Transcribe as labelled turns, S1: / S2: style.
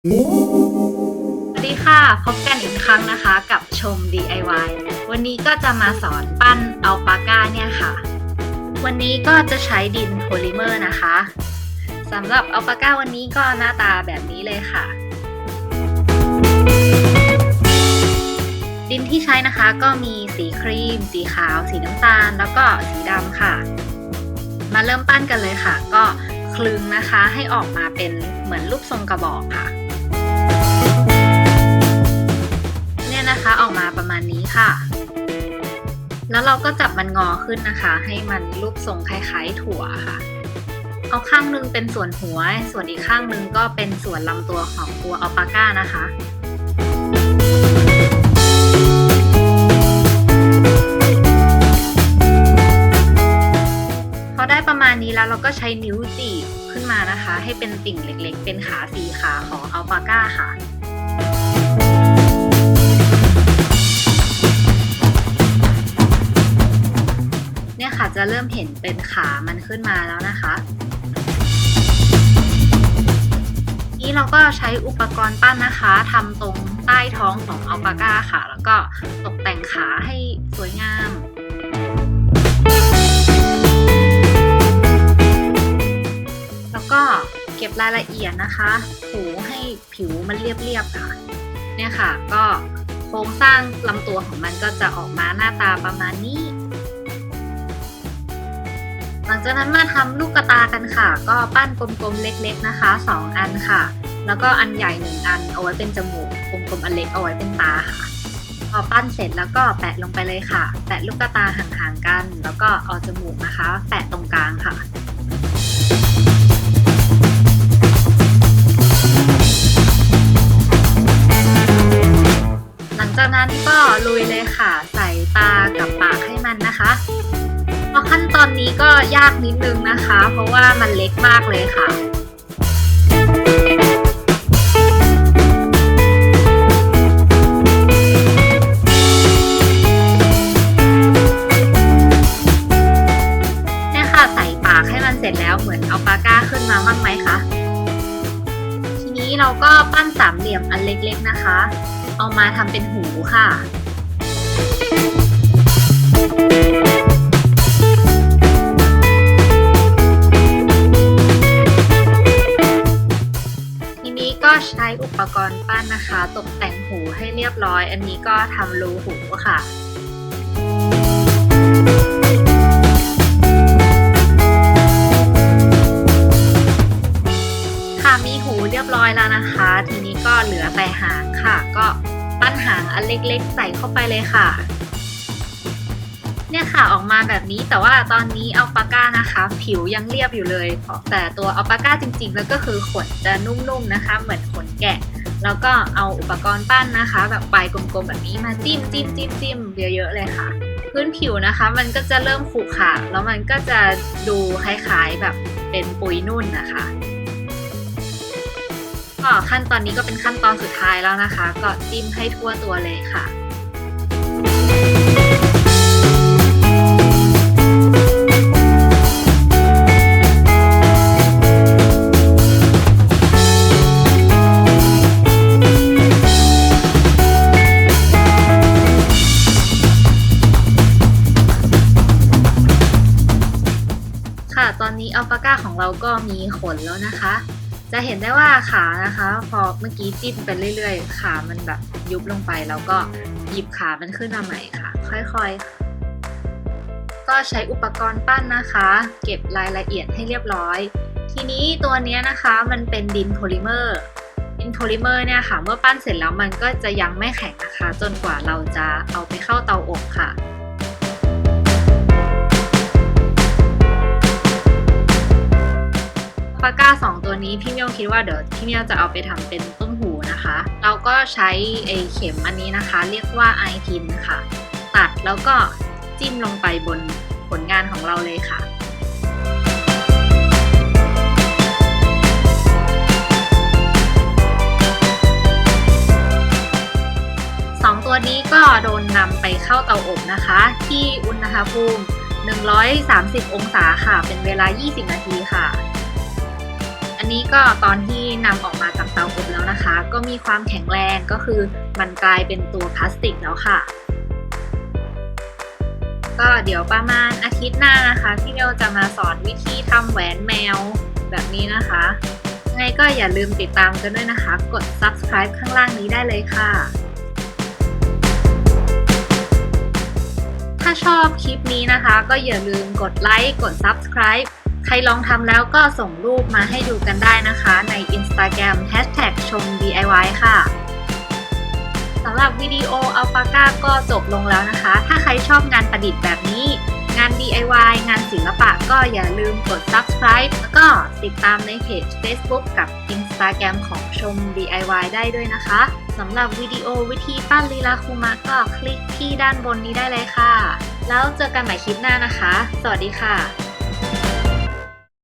S1: สวัสดีค่ะ พบกันอีกครั้งนะคะกับชม DIY วันนี้ก็จะมาสอนปั้นอัลปาก้าเนี่ยค่ะ วันนี้ก็จะใช้ดินโพลิเมอร์นะคะสำหรับอัลปาก้าวันนี้ก็หน้าตาแบบนี้เลยค่ะ ดินที่ใช้นะคะก็มีสีครีม สีขาว สีน้ำตาล แล้วก็สีดำค่ะ มาเริ่มปั้นกันเลยค่ะ ก็คลึงนะคะให้ออกมาเป็นเหมือนรูปทรงกระบอกค่ะ นะคะออกมาประมาณนี้ค่ะ แล้วเราก็จับมันงอขึ้นนะคะ ให้มันรูปทรงคล้ายๆถั่วค่ะ เอาข้างนึงเป็นส่วนหัว ส่วนอีกข้างนึงก็เป็นส่วนลำตัวของตัวอัลปาก้านะคะพอได้ประมาณนี้แล้วเราก็ใช้นิ้วจีบขึ้นมานะคะ ให้เป็นติ่งเล็กๆ เป็นขาสีขาของอัลปาก้าค่ะ ค่ะจะเริ่มเห็นเป็นขามันขึ้นมาแล้วนะคะ นี้เราก็ใช้อุปกรณ์ปั้นนะคะทำตรงใต้ท้องของอัลปาก้าค่ะ แล้วก็ตกแต่งขาให้สวยงามแล้วก็เก็บรายละเอียดนะคะถูให้ผิวมันเรียบๆค่ะ เนี่ยค่ะ ก็โครงสร้างลำตัวของมันก็จะออกมาหน้าตาประมาณนี้ ลังจากนั้นมาทำลูกกระตากันค่ะ ก็ปั้นกลมๆเล็ก ๆนะคะ 2 อันค่ะ แล้วก็อันใหญ่หนึ่งอันเอาไว้เป็นจมูกกลมๆอันเล็กเอาไว้เป็นตาค่ะพอปั้นเสร็จแล้วก็แปะลงไปเลยค่ะ แปะลูกกระตาห่างๆกัน แล้วก็เอาจมูกนะคะ แปะตรงกลางค่ะหลังจากนั้นก็ลุยเลยค่ะ ใส่ตากับปาก อนตอนนี้ก็ยากนิดนึงนะคะ เพราะว่ามันเล็กมากเลยค่ะเนี่ยค่ะใส่ปากให้มันเสร็จแล้วเหมือนเอาปาก้าขึ้นมาบ้างไหมคะทีนี้เราก็ปั้นสามเหลี่ยมอันเล็กๆนะคะ เอามาทำเป็นหูค่ะ ปกรณ์ปั้นนะคะ ตกแต่งหูให้เรียบร้อย อันนี้ก็ทำรูหูค่ะค่ะมีหูเรียบร้อยแล้วนะคะ ทีนี้ก็เหลือแต่หางค่ะ ก็ปั้นหางอันเล็กๆ ใส่เข้าไปเลยค่ะ เนี่ยค่ะออกมาแบบนี้แต่ว่าตอนนี้อัลปาก้านะคะ ผิวยังเรียบอยู่เลยแต่ตัวอัลปาก้าจริงๆ แล้วก็คือขนจะนุ่มๆนะคะ เหมือนขนแกะ แล้วก็เอาอุปกรณ์ปั้นนะคะ แบบปลายกลมๆแบบนี้มาจิ้มจิ้มจิ้มจิ้มเยอะๆเลยค่ะ พื้นผิวนะคะ มันก็จะเริ่มขรุขระแล้วมันก็จะดูคล้ายๆแบบเป็นปุยนุ่นนะคะก็ขั้นตอนนี้ก็เป็นขั้นตอนสุดท้ายแล้วนะคะ ก็จิ้มให้ทั่วตัวเลยค่ะ ค่ะ ตอนนี้อัลปาก้าของเราก็มีขนแล้วนะคะ จะเห็นได้ว่าขานะคะ พอเมื่อกี้จิ้มไปเรื่อยๆ ขามันแบบยุบลงไป แล้วก็หยิบขามันขึ้นมาใหม่ค่ะ ค่อยๆ ก็ใช้อุปกรณ์ปั้นนะคะ เก็บรายละเอียดให้เรียบร้อย ทีนี้ตัวนี้นะคะมันเป็นดินโพลิเมอร์ดินโพลิเมอร์เนี่ยค่ะ เมื่อปั้นเสร็จแล้วมันก็จะยังไม่แข็งนะคะ จนกว่าเราจะเอาไปเข้าเตาอบค่ะ ปากกาสองตัวนี้พี่เมียวคิดว่าเดี๋ยวพี่เมียวจะเอาไปทำเป็นต้มหูนะคะ เราก็ใช้ไอเข็มอันนี้นะคะ เรียกว่าไอทินค่ะ ตัดแล้วก็จิ้มลงไปบนผลงานของเราเลยค่ะสองตัวนี้ก็โดนนำไปเข้าเตาอบนะคะ ที่อุณหภูมิ 130 องศาค่ะ เป็นเวลา 20 นาทีค่ะ อันนี้ก็ตอนที่นำออกมาจากเตาอบแล้วนะคะ ก็มีความแข็งแรงก็คือมันกลายเป็นตัวพลาสติกแล้วค่ะ ก็เดี๋ยวประมาณอาทิตย์หน้านะคะที่เราจะมาสอนวิธีทำแหวนแมวแบบนี้นะคะไงก็อย่าลืมติดตามกันด้วยนะคะ กด subscribe ข้างล่างนี้ได้เลยค่ะ ถ้าชอบคลิปนี้นะคะ ก็อย่าลืมกดไลค์ กด subscribe ใครลองทำแล้วก็ส่งรูปมาให้ดูกันได้นะคะใน Instagram Hashtag ชม DIY ค่ะสำหรับวิดีโออัลปาก้าก็จบลงแล้วนะคะ ถ้าใครชอบงานประดิษฐ์แบบนี้ งาน DIY งานศิลปะก็อย่าลืมกด subscribe แล้วก็ติดตามในเพจ Facebook กับ Instagram ของชม DIY ได้ด้วยนะคะสำหรับวิดีโอวิธีปั้นลีลาคุมะก็คลิกที่ด้านบนนี้ได้เลยค่ะ แล้วเจอกันใหม่คลิปหน้านะคะ สวัสดีค่ะ